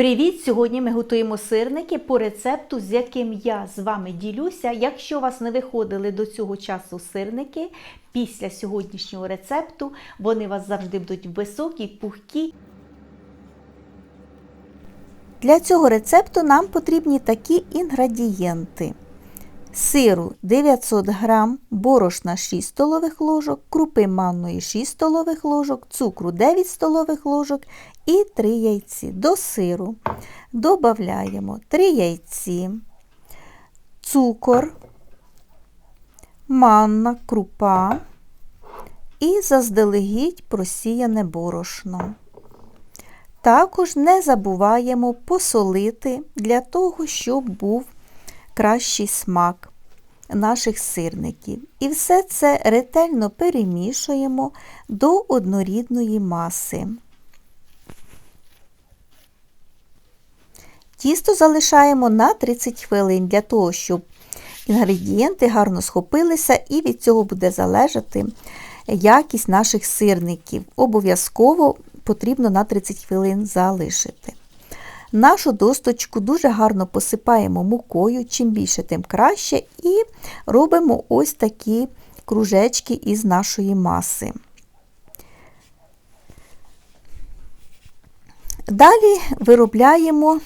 Привіт! Сьогодні ми готуємо сирники по рецепту, з яким я з вами ділюся. Якщо у вас не виходили до цього часу сирники, після сьогоднішнього рецепту вони у вас завжди будуть високі, пухкі. Для цього рецепту нам потрібні такі інгредієнти. Сиру 900 г, борошна 6 столових ложок, крупи манної 6 столових ложок, цукру 9 столових ложок і 3 яйці. До сиру додаємо 3 яйці, цукор, манна, крупа і заздалегідь просіяне борошно. Також не забуваємо посолити для того, щоб був кращий смак наших сирників. І все це ретельно перемішуємо до однорідної маси. Тісто залишаємо на 30 хвилин для того, щоб інгредієнти гарно схопилися, і від цього буде залежати якість наших сирників. Обов'язково потрібно на 30 хвилин залишити. Нашу досточку дуже гарно посипаємо мукою, чим більше, тим краще, і робимо ось такі кружечки із нашої маси. Далі виробляємо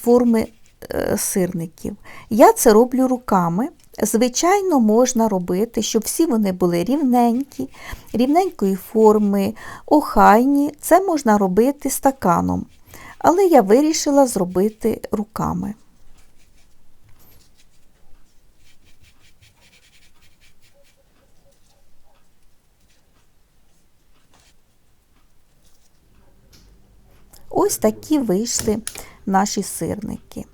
форми сирників. Я це роблю руками. Звичайно, можна робити, щоб всі вони були рівненькі, рівненької форми, охайні. Це можна робити стаканом. Але я вирішила зробити руками. Ось такі вийшли наші сирники.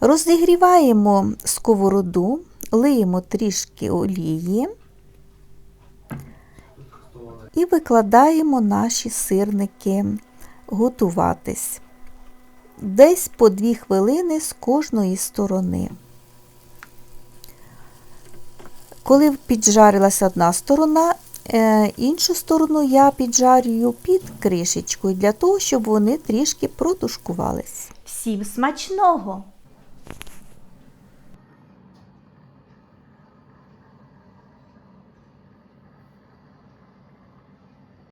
Розігріваємо сковороду, лиємо трішки олії і викладаємо наші сирники готуватись. Десь по 2 хвилини з кожної сторони. Коли піджарилася одна сторона, іншу сторону я піджарюю під кришечкою для того, щоб вони трішки протушкувались. Всім смачного!